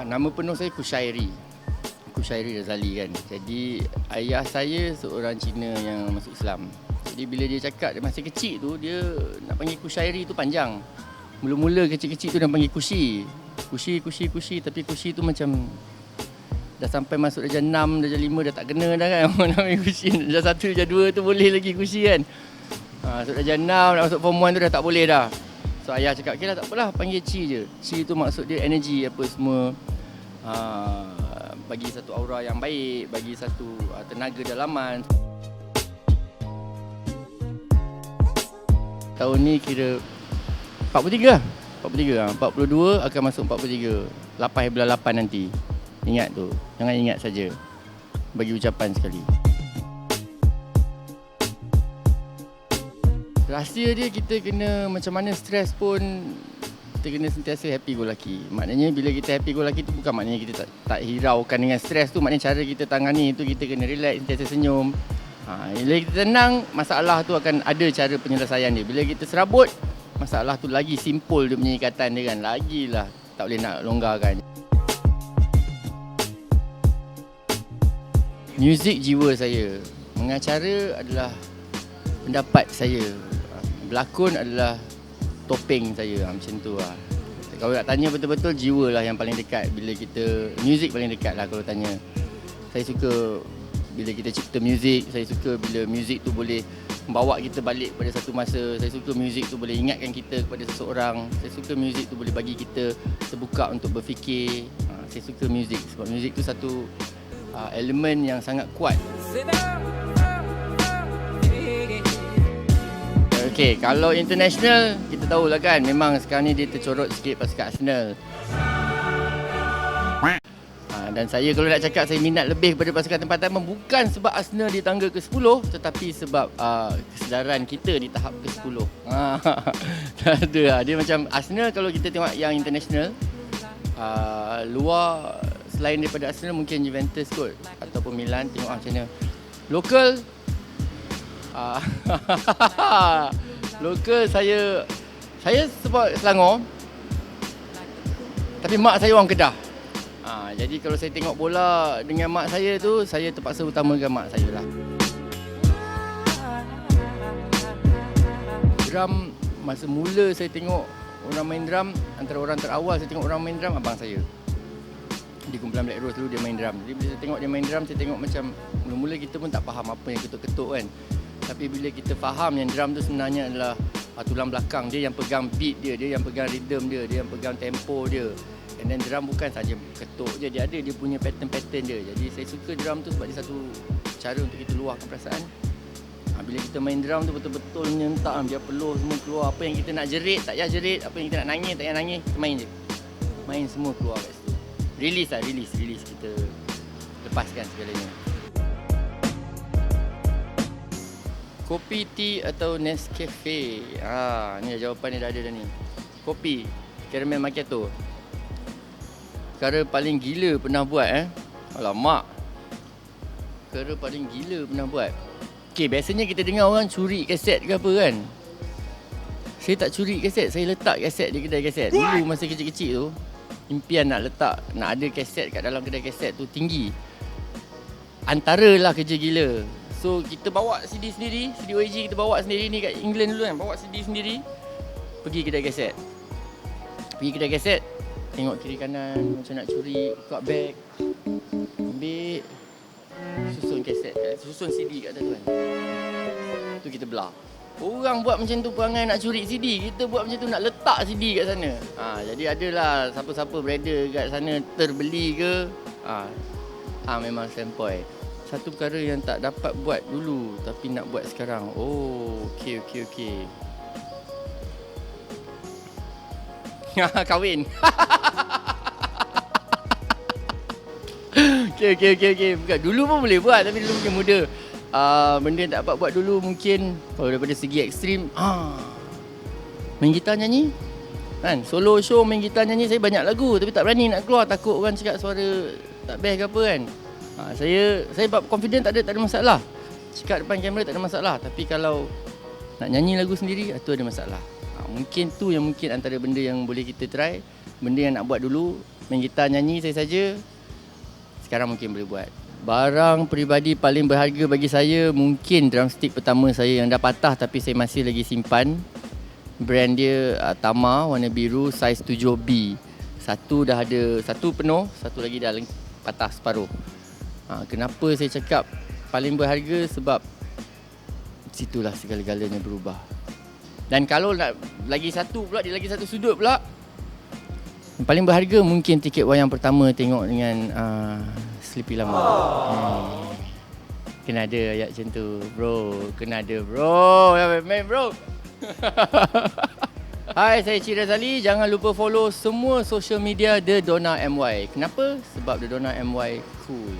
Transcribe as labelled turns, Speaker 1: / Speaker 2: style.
Speaker 1: Ah, nama penuh saya Kushairi. Kushairi Razali kan. Jadi ayah saya seorang Cina yang masuk Islam. Jadi bila dia cakap dia masih kecil tu dia nak panggil Kushairi tu panjang. Mula-mula kecil-kecil tu dia panggil Kushi. Kushi, Kushi, Kushi tapi Kushi tu macam dah sampai masuk darjah 6, darjah 5 dah tak kena dah kan nak panggil Kushi. Darjah 1, darjah 2 tu boleh lagi Kushi kan. Ha, masuk darjah 6 nak masuk form 1 tu dah tak boleh dah. So ayah cakap, okay lah tak apalah panggil Chi je. Chi tu maksud dia energi apa semua. Uh, bagi satu aura yang baik, bagi satu uh, tenaga dalaman. Tahun ni kira 43 lah. 43 lah. 42 akan masuk 43. 8 bulan 8 nanti. Ingat tu. Jangan ingat saja. Bagi ucapan sekali. Rahsia dia kita kena macam mana stres pun kita kena sentiasa happy go lucky. Maknanya bila kita happy go lucky tu bukan maknanya kita tak, tak hiraukan dengan stres tu. Maknanya cara kita tangani tu kita kena relax, sentiasa senyum. Ha, bila kita tenang, masalah tu akan ada cara penyelesaian dia. Bila kita serabut, masalah tu lagi simpul dia punya ikatan dia kan. Lagilah tak boleh nak longgarkan. Muzik jiwa saya. Mengacara adalah pendapat saya. Berlakon adalah topeng saya ha, macam tu lah. Kalau nak tanya betul-betul jiwa lah yang paling dekat bila kita muzik paling dekat lah kalau tanya. Saya suka bila kita cipta muzik, saya suka bila muzik tu boleh membawa kita balik pada satu masa. Saya suka muzik tu boleh ingatkan kita kepada seseorang. Saya suka muzik tu boleh bagi kita terbuka untuk berfikir. Ha, saya suka muzik sebab muzik tu satu uh, elemen yang sangat kuat. Okey, kalau international kita tahu lah kan memang sekarang ni dia tercorot sikit pasukan Arsenal. Ha, dan saya kalau nak cakap saya minat lebih kepada pasukan tempatan bukan sebab Arsenal di tangga ke-10 tetapi sebab uh, kesedaran kita di tahap ke-10. Ha, tak ada lah. Dia macam Arsenal kalau kita tengok yang international uh, luar selain daripada Arsenal mungkin Juventus kot ataupun Milan tengok macam mana. Local uh, Lokal saya saya sebab Selangor. Tapi mak saya orang Kedah. Ha, jadi kalau saya tengok bola dengan mak saya tu, saya terpaksa utamakan mak saya lah. Drum masa mula saya tengok orang main drum, antara orang terawal saya tengok orang main drum abang saya. Di kumpulan Black Rose dulu dia main drum. Jadi bila saya tengok dia main drum, saya tengok macam mula-mula kita pun tak faham apa yang ketuk-ketuk kan. Tapi bila kita faham yang drum tu sebenarnya adalah uh, tulang belakang dia yang pegang beat dia, dia yang pegang rhythm dia, dia yang pegang tempo dia. And then drum bukan saja ketuk je, dia ada dia punya pattern-pattern dia. Jadi saya suka drum tu sebab dia satu cara untuk kita luahkan perasaan. Uh, bila kita main drum tu betul-betul menyentak, biar peluh semua keluar. Apa yang kita nak jerit, tak payah jerit. Apa yang kita nak nangis, tak payah nangis, main je. Main semua keluar kat situ. Release lah, release, release. Kita lepaskan segalanya. Kopi, tea atau Nescafe? Ah, ni jawapan dia dah ada dah ni. Kopi, caramel macchiato. Perkara paling gila pernah buat eh. Alamak. Perkara paling gila pernah buat. Okey, biasanya kita dengar orang curi kaset ke apa kan? Saya tak curi kaset, saya letak kaset di kedai kaset. Dulu masa kecil-kecil tu, impian nak letak, nak ada kaset kat dalam kedai kaset tu tinggi. Antaralah kerja gila. So kita bawa CD sendiri, CD OAG kita bawa sendiri ni kat England dulu kan, bawa CD sendiri. Pergi kedai kaset. Pergi kedai kaset, tengok kiri kanan macam nak curi, buka beg. Ambil susun kaset, susun CD kat atas tu kan. Tu kita belah. Orang buat macam tu perangai nak curi CD, kita buat macam tu nak letak CD kat sana. Ha, jadi adalah siapa-siapa berada kat sana terbeli ke, ha, ha memang sempoi satu perkara yang tak dapat buat dulu tapi nak buat sekarang. Oh, okey okey okey. Kahwin. okey okey okey okey. Bukan dulu pun boleh buat tapi dulu mungkin muda. Uh, benda yang tak dapat buat dulu mungkin kalau daripada segi ekstrim ah main gitar nyanyi kan solo show main gitar nyanyi saya banyak lagu tapi tak berani nak keluar takut orang cakap suara tak best ke apa kan Ha, saya saya bab confident tak ada tak ada masalah. Cakap depan kamera tak ada masalah, tapi kalau nak nyanyi lagu sendiri itu ada masalah. Ha, mungkin tu yang mungkin antara benda yang boleh kita try, benda yang nak buat dulu Main gitar nyanyi saya saja. Sekarang mungkin boleh buat. Barang peribadi paling berharga bagi saya mungkin drumstick pertama saya yang dah patah tapi saya masih lagi simpan. Brand dia uh, Tama warna biru saiz 7B. Satu dah ada, satu penuh, satu lagi dah patah separuh. Ha, kenapa saya cakap paling berharga sebab situlah segala-galanya berubah. Dan kalau nak lagi satu pula, dia lagi satu sudut pula. Yang paling berharga mungkin tiket wayang pertama tengok dengan uh, Sleepy Lama. Hmm. Kena ada ayat macam tu. Bro, kena ada bro. Main bro. Hai, saya Cik Razali. Jangan lupa follow semua social media The Dona MY. Kenapa? Sebab The Dona MY cool.